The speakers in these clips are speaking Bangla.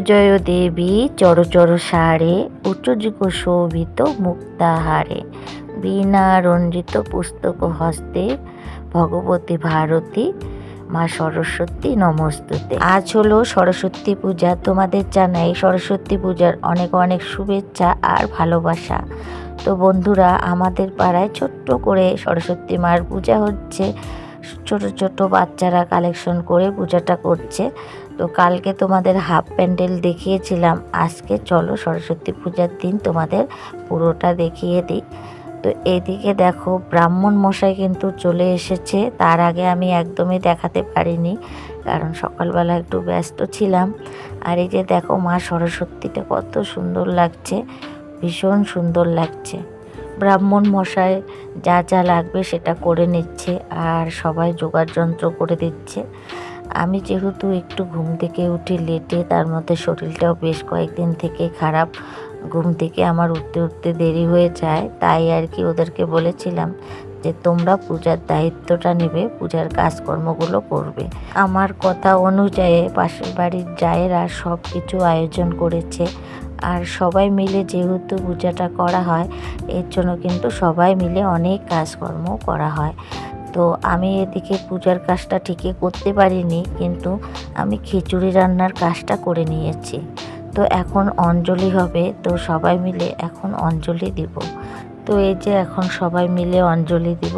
জয় দেবী চর চর সারে উচ্চযুগ শোভিত মুক্তাহারে। বীণা রঞ্জিত পুস্তক হস্তে, ভগবতী ভারতী, মা সরস্বতী নমস্তুতে। আজ হলো সরস্বতী পূজা, তোমাদের জানাই সরস্বতী পূজার অনেক অনেক শুভেচ্ছা আর ভালোবাসা। তো বন্ধুরা, আমাদের পাড়ায় ছোট্ট করে সরস্বতী মার পূজা হচ্ছে। ছোট ছোট বাচ্চারা কালেকশন করে পূজাটা করছে। তো কালকে তোমাদের হাফ প্যান্ডেল দেখিয়েছিলাম। আজকে চলো সরস্বতী পূজার দিন তোমাদের পুরোটা দেখিয়ে দিই। তো এদিকে দেখো ব্রাহ্মণ মশাই কিন্তু চলে এসেছে। তার আগে আমি একদমই দেখাতে পারিনি, কারণ সকালবেলা একটু ব্যস্ত ছিলাম। আর এই যে দেখো মা সরস্বতীটা কত সুন্দর লাগছে, ভীষণ সুন্দর লাগছে। ব্রাহ্মণ মশাই যা যা লাগবে সেটা করে নিচ্ছে আর সবাই জোগাড় যন্ত্র করে দিচ্ছে। আমি যেহেতু একটু ঘুম থেকে উঠে লেটে তার মধ্যে শরীরটাও বেশ কয়েকদিন থেকে খারাপ। ঘুম থেকে আমার উঠতে উঠতে দেরি হয়ে যায়, তাই আর কি ওদেরকে বলেছিলাম যে তোমরা পূজার দায়িত্বটা নেবে, পূজার কাজকর্মগুলো করবে। আমার কথা অনুযায়ী পাশের বাড়ির জায়েরা সব কিছু আয়োজন করেছে। আর সবাই মিলে যেহেতু পূজাটা করা হয়, এর জন্য কিন্তু সবাই মিলে অনেক কাজকর্ম করা হয়। তো আমি এদিকে পূজার কাজটা ঠিকই করতে পারিনি, কিন্তু আমি খিচুড়ি রান্নার কাজটা করে নিয়েছি। তো এখন অঞ্জলি হবে, তো সবাই মিলে এখন অঞ্জলি দিব। তো এই যে এখন সবাই মিলে অঞ্জলি দিব,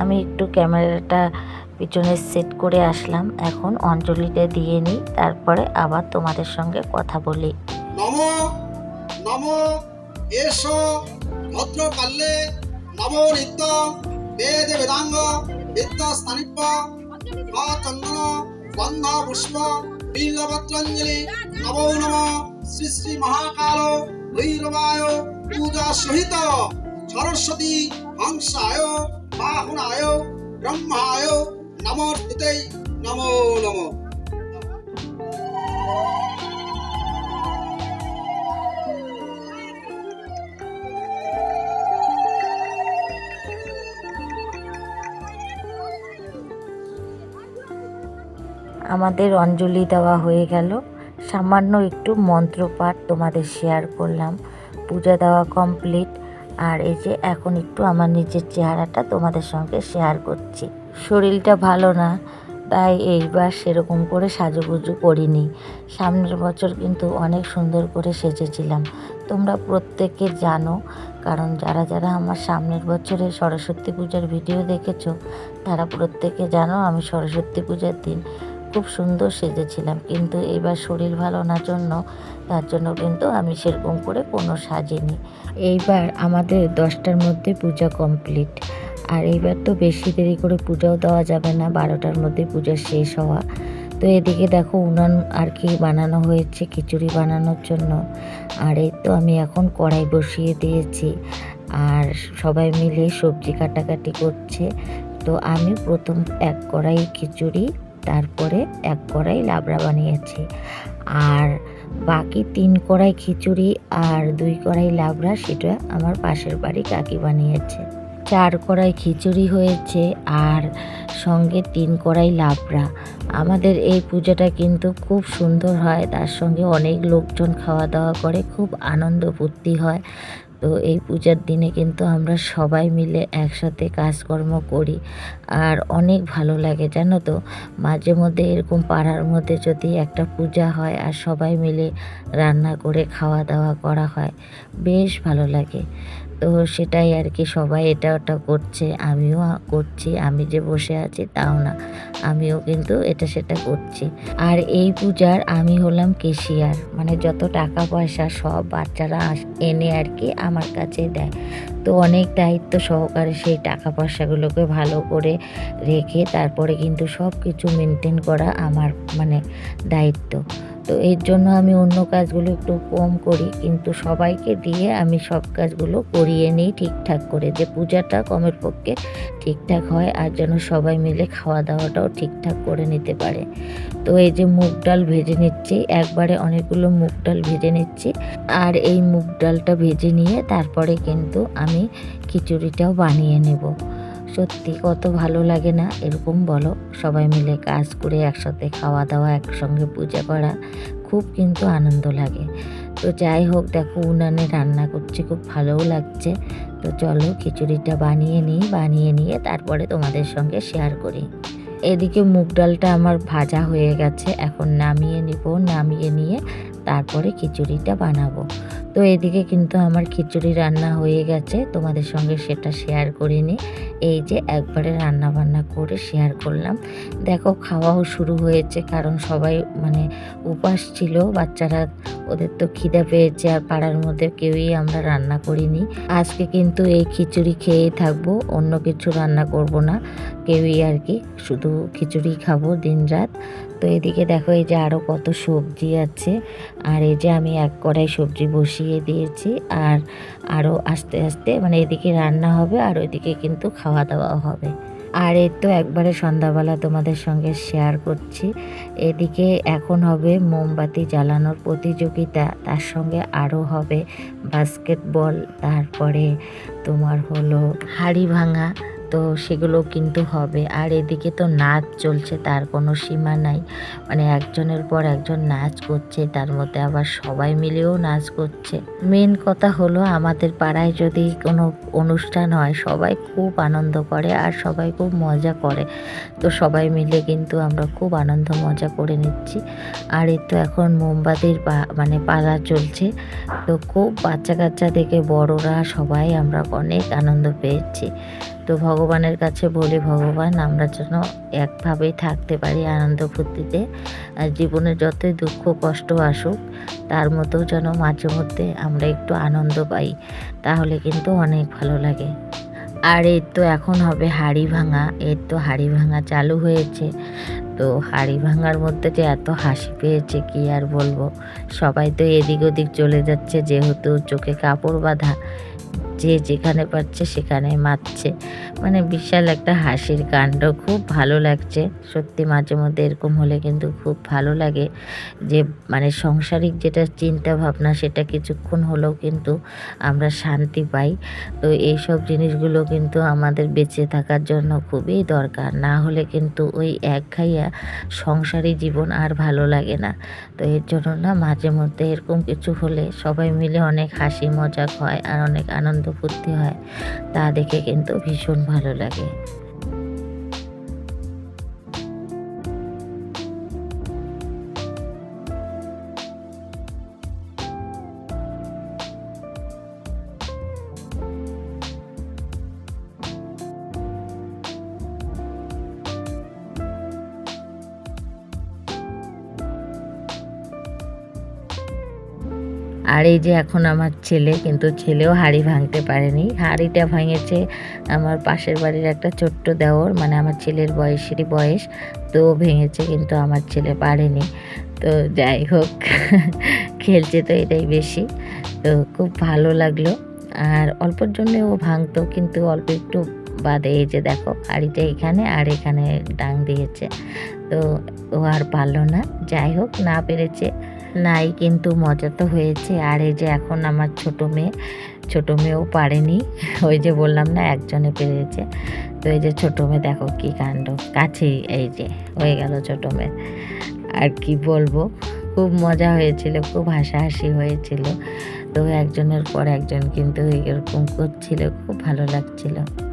আমি একটু ক্যামেরাটা পিছনে সেট করে আসলাম, এখন অঞ্জলিটা দিয়ে নিই, তারপরে আবার তোমাদের সঙ্গে কথা বলি। এস ভদ্রকাল্যে নম নিত্য। বেদ বেদাঙ্গ বিদ্য স্থানিপ চন্দন গন্ধ পুষ্প বিল্লপত্রাঞ্জলি নব নম শ্রী শ্রী মহাকাল ভৈরবায় পূজা সহিত সরস্বতী হংসায় বাহুনায় ব্রহ্মায় নমস্তুতে নমো নমঃ আমাদের অঞ্জলি দেওয়া হয়ে গেল। সামান্য একটু মন্ত্রপাঠ তোমাদের শেয়ার করলাম। পূজা দেওয়া কমপ্লিট আর এই যে এখন একটু আমার নিজের চেহারাটা তোমাদের সঙ্গে শেয়ার করছি। শরীরটা ভালো না, তাই এইবার সেরকম করে সাজুগুজু করিনি। সামনের বছর কিন্তু অনেক সুন্দর করে সেজেছিলাম। তোমরা প্রত্যেকে জানো, কারণ যারা যারা আমার সামনের বছরে সরস্বতী পূজার ভিডিও দেখেছ, তারা প্রত্যেকে জানো আমি সরস্বতী পূজার দিন খুব সুন্দর সেজেছিলাম। কিন্তু এবার শরীর ভালো না জন্য, তার জন্য কিন্তু আমি সেরকম করে কোনো সাজিনি। এইবার আমাদের দশটার মধ্যে পূজা কমপ্লিট আর এইবার তো বেশি দেরি করে পূজাও দেওয়া যাবে না, বারোটার মধ্যে পূজা শেষ হওয়া। তো এদিকে দেখো উনান আর কি বানানো হয়েছে, খিচুড়ি বানানোর জন্য। আর এই তো আমি এখন কড়াই বসিয়ে দিয়েছি। আর সবাই মিলে সবজি কাটাকাটি করছে। তো আমি প্রথম এক কড়াই খিচুড়ি তারপরে এক কড়াই লাবড়া বানিয়েছি। আর বাকি তিন কড়াই খিচুড়ি আর দুই কড়াই লাবড়া সেটা আমার পাশের বাড়ি কাকি বানিয়েছে। চার কড়াই খিচুড়ি হয়েছে আর সঙ্গে তিন কড়াই লাবড়া। আমাদের এই পূজাটা কিন্তু খুব সুন্দর হয়, তার সঙ্গে অনেক লোকজন খাওয়া দাওয়া করে, খুব আনন্দ ফুর্তি হয়। তো এই পূজার দিনে কিন্তু আমরা সবাই মিলে একসাথে কাজকর্ম করি। আর অনেক ভালো লাগে, জানো তো? মাঝে মধ্যে এরকম পাড়ার মধ্যে যদি একটা পূজা হয় আর সবাই মিলে রান্না করে খাওয়া দাওয়া করা হয়, বেশ ভালো লাগে। তো সেটাই আর কি, সবাই এটা ওটা করছে, আমিও করছি, আমি যে বসে আছি তাও না, আমিও কিন্তু এটা সেটা করছি। আর এই পূজার আমি হলাম কেশিয়ার মানে যত টাকা পয়সা সব বাচ্চারা এনে আর কি আমার কাছে দেয়। তো অনেক দায়িত্ব সহকারে সেই টাকা পয়সাগুলোকে ভালো করে রেখে তারপরে কিন্তু সব কিছু মেনটেন করা আমার মানে দায়িত্ব। তো এর জন্য আমি অন্য কাজগুলো একটু কম করি। কিন্তু সবাইকে দিয়ে আমি সব কাজগুলো করিয়ে নিই ঠিকঠাক করে যে পূজাটা কমের পক্ষে ঠিকঠাক হয় আর যেন সবাই মিলে খাওয়া দাওয়াটাও ঠিকঠাক করে নিতে পারে। তো এই যে মুগ ডাল ভেজে নিচ্ছি, একবারে অনেকগুলো মুগ ডাল ভেজে নিচ্ছি আর এই মুগ ডালটা ভেজে নিয়ে তারপরে কিন্তু আমি খিচুড়িটাও বানিয়ে নেব। সত্যি কত ভালো লাগে না? এরকম বলো। সবাই মিলে কাজ করে একসাথে খাওয়া দাওয়া, একসঙ্গে পূজা করা, খুব কিন্তু আনন্দ লাগে। তো যাই হোক, দেখো উনানে রান্না করছি, খুব ভালোও লাগছে। তো চলো খিচুড়িটা বানিয়ে নিই, বানিয়ে নিয়ে তারপরে তোমাদের সঙ্গে শেয়ার করি। এদিকে মুগ ডালটা আমার ভাজা হয়ে গেছে, এখন নামিয়ে নিব, নামিয়ে নিয়ে তারপরে খিচুড়িটা বানাবো। তো এদিকে কিন্তু আমার খিচুড়ি রান্না হয়ে গেছে। তোমাদের সঙ্গে সেটা শেয়ার করিনি। এই যে একবারে রান্না বান্না করে শেয়ার করলাম। দেখো খাওয়াও শুরু হয়েছে কারণ সবাই মানে উপাস ছিল, বাচ্চারা ওদের তো খিদে পেয়েছে আর পাড়ার মধ্যে কেউই আমরা রান্না করিনি। আজকে কিন্তু এই খিচুড়ি খেয়েই থাকব, অন্য কিছু রান্না করব না। কেউই আর কি, শুধু খিচুড়ি খাব দিন রাত তো এদিকে দেখো, এই যে আরও কত সবজি আছে। আর এই যে আমি এক কড়াই সবজি বসিয়ে দিয়েছি। আর আরও আস্তে আস্তে মানে এদিকে রান্না হবে আর ওইদিকে কিন্তু খাওয়া দাওয়াও হবে। আর এই তো একবারে সন্ধ্যাবেলা তোমাদের সঙ্গে শেয়ার করছি। এদিকে এখন হবে মোমবাতি জ্বালানোর প্রতিযোগিতা। তার সঙ্গে আরও হবে বাস্কেটবল তারপরে তোমার হলো হাড়ি ভাঙা। তো সেগুলো কিন্তু হবে। আর এদিকে তো নাচ চলছে, তার কোনো সীমা নাই। মানে একজনের পর একজন নাচ করছে, তার মধ্যে আবার সবাই মিলেও নাচ করছে। মেন কথা হলো, আমাদের পাড়ায় যদি কোনো অনুষ্ঠান হয়, সবাই খুব আনন্দ করে আর সবাই খুব মজা করে। তো সবাই মিলে কিন্তু আমরা খুব আনন্দ মজা করে নিচ্ছি। আর এই তো এখন মোমবাতির মানে পালা চলছে। তো খুব বাচ্চা কাচ্চা থেকে বড়রা সবাই আমরা অনেক আনন্দ পেয়েছি। তো ভগবানের কাছে বলি, ভগবান, আমরা যেন একভাবেই থাকতে পারি আনন্দ ফুর্তিতে। জীবনে যতই দুঃখ, কষ্ট আসুক, তার মতো যেন মাঝে মধ্যে আমরা একটু আনন্দ পাই। তাহলে কিন্তু অনেক ভালো লাগে। আর এর তো এখন হবে হাড়ি ভাঙা। এর তো হাড়ি ভাঙা চালু হয়েছে। তো হাড়ি ভাঙার মধ্যে যে এত হাসি পেয়েছে, কি আর বলব? সবাই তো এদিক ওদিক চলে যাচ্ছে, যেহেতু চোখে কাপড় বাঁধা। যে যেখানে পাচ্ছে সেখানে মারছে। মানে বিশাল একটা হাসির কাণ্ড, খুব ভালো লাগছে। সত্যি মাঝে মধ্যে এরকম হলে কিন্তু খুব ভালো লাগে যে মানে সংসারিক যেটা চিন্তা ভাবনা সেটা কিছুক্ষণ হলেও কিন্তু আমরা শান্তি পাই। তো এইসব জিনিসগুলো কিন্তু আমাদের বেঁচে থাকার জন্য খুবই দরকার। না হলে কিন্তু ওই এক খাইয়া সংসারী জীবন আর ভালো লাগে না। তো এর জন্য না মাঝে মধ্যে এরকম কিছু হলে সবাই মিলে অনেক হাসি মজাক হয় আর অনেক আনন্দ ফুর্তি হয়। তা দেখে কিন্তু ভীষণ ভালো লাগে। আর এই যে এখন আমার ছেলে, কিন্তু ছেলেও হাঁড়ি ভাঙতে পারেনি। হাঁড়িটা ভাঙেছে আমার পাশের বাড়ির একটা ছোট্ট দেওর মানে আমার ছেলের বয়সেরই বয়স, তো ভেঙেছে কিন্তু আমার ছেলে পারেনি। তো যাই হোক, খেলছে তো এটাই বেশি। তো খুব ভালো লাগল। আর অল্পর জন্য ও ভাঙতো, কিন্তু অল্প একটু বাদে এই যে দেখো, হাঁড়িটা এখানে আর এখানে ডাং দিয়েছে। তো ও আর পারল না। যাই হোক, না পেরেছে। নাই, কিন্তু মজা তো হয়েছে। আর এই যে এখন আমার ছোট মেয়ে, ছোট মেয়েও পারেনি। ওই যে বললাম না, একজনে পেরেছে। তো এই যে ছোট মেয়ে, দেখো কি কাণ্ড। কাছেই এই যে, হয়ে গেল ছোট মেয়ে। আর কি বলব, খুব মজা হয়েছিল, খুব হাসাহাসি হয়েছিল। তো একজনের পর একজন কিন্তু এরকম করছিল, খুব ভালো লাগছিল।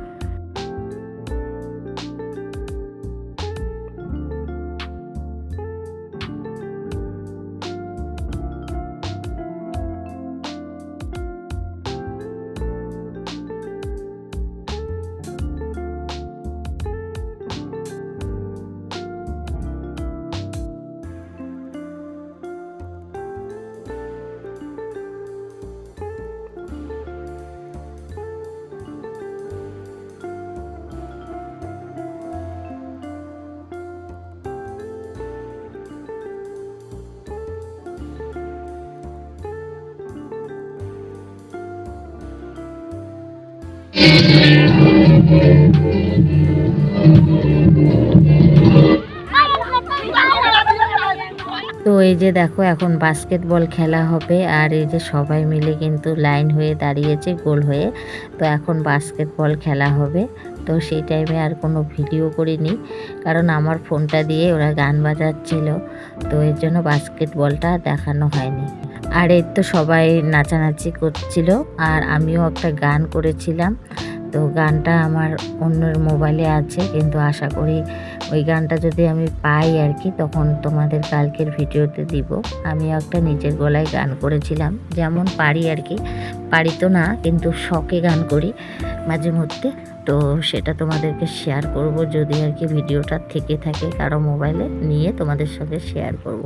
তো এই যে দেখো, এখন বাস্কেটবল খেলা হবে আর এই যে সবাই মিলে কিন্তু লাইন হয়ে দাঁড়িয়েছে গোল হয়ে। তো এখন বাস্কেটবল খেলা হবে। তো সেই টাইমে আর কোনো ভিডিও করিনি। কারণ আমার ফোনটা দিয়ে ওরা গান বাজাচ্ছিল, তো এর জন্য বাস্কেটবলটা দেখানো হয়নি। আর এর তো সবাই নাচানাচি করছিল, আর আমিও একটা গান করেছিলাম। তো গানটা আমার অন্যের মোবাইলে আছে, কিন্তু আশা করি ওই গানটা যদি আমি পাই আর কি, তখন তোমাদের কালকের ভিডিওতে দিব। আমি একটা নিজের গলায় গান করেছিলাম। যেমন পারি আর কি। পারি তো না, কিন্তু শখে গান করি মাঝে মধ্যে। তো সেটা তোমাদেরকে শেয়ার করব, যদি আর কি ভিডিওটা থেকে থাকে কারও মোবাইলে নিয়ে তোমাদের সঙ্গে শেয়ার করব।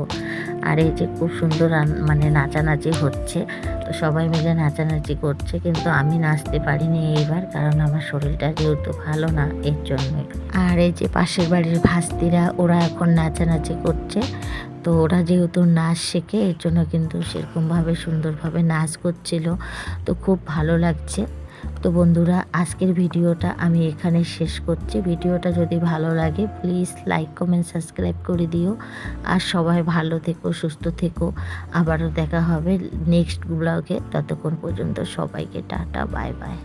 আর এই যে খুব সুন্দর মানে নাচানাচি হচ্ছে, তো সবাই মিলে নাচানাচি করছে, কিন্তু আমি নাচতে পারিনি এইবার, কারণ আমার শরীরটা যেহেতু ভালো না, এর জন্যই আর এই যে পাশের বাড়ির ভাস্তিরা, ওরা এখন নাচানাচি করছে, তো ওরা যেহেতু নাচ শেখে, এর জন্য কিন্তু সেরকমভাবে সুন্দরভাবে নাচ করছিল, তো খুব ভালো লাগছে। তো বন্ধুরা, আজকের ভিডিওটা আমি এখানে শেষ করছি। ভিডিওটা যদি ভালো লাগে প্লিজ লাইক কমেন্ট সাবস্ক্রাইব করে দিও। আর সবাই ভালো থেকো, সুস্থ থেকো। আবারও দেখা হবে নেক্সট ব্লগে ততক্ষণ পর্যন্ত সবাইকে টাটা বাই বাই